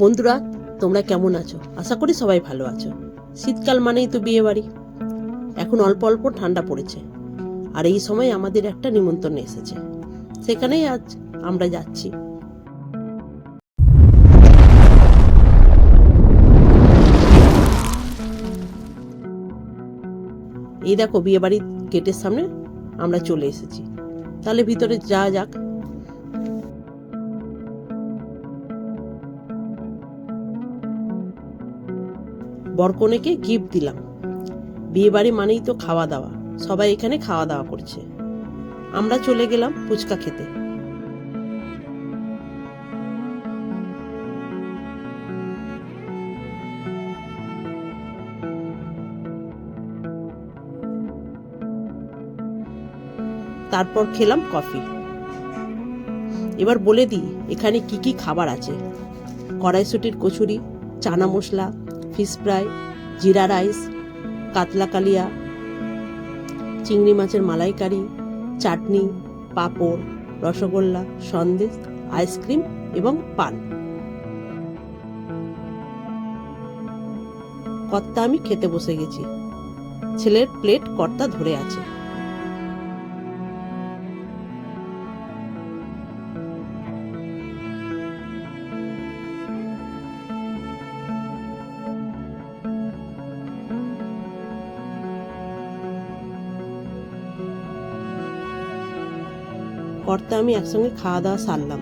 বন্ধুরা, তোমরা কেমন আছো? আশা করি সবাই ভালো আছো। শীতকাল মানেই তো বিয়ে বাড়ি এখন অল্প অল্প ঠান্ডা পড়েছে। আর এই সময় আমাদের একটা নিমন্ত্রণ এসেছে। সেখানেই আজ আমরা যাচ্ছি। এই দেখো বিয়ে বাড়ির গেটের সামনে আমরা চলে এসেছি। তাহলে ভিতরে যাওয়া যাক বরকনেকে গিফট দিলাম। বিয়ে বাড়ি মানেই তো খাওয়া দাওয়া। সবাই এখানে খাওয়া দাওয়া করছে। আমরা চলে গেলাম ফুচকা খেতে। তারপর খেলাম কফি। এবার বলে দিই, এখানে কি কি খাবার আছে? কড়াইশুটির kachori, chana masala fish fry, jeera rice, কাতলা কালিয়া, চিংড়ি মাছের মালাইকারি, চাটনি, পাঁপড়, রসগোল্লা, সন্দেশ, আইসক্রিম এবং পান। কর্তা আমি খেতে বসে গেছি। ছেলের প্লেট কর্তা ধরে আছে। কর্তা আমি একসঙ্গে খাওয়া দাওয়া সারলাম।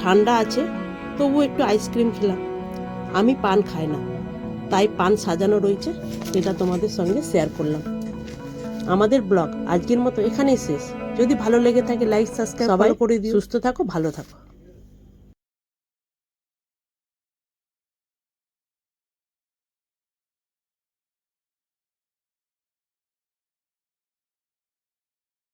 ঠান্ডা আছে তবু একটু আইসক্রিম খেলাম। আমি পান খাই না তাই পান সাজানো রয়েছে সেটা তোমাদের সঙ্গে শেয়ার করলাম। আমাদের ব্লগ আজকের মতো এখানেই শেষ। যদি ভালো লেগে থাকে লাইক সাবস্ক্রাইব সবাই করে দিও। সুস্থ থাকো ভালো থাকো।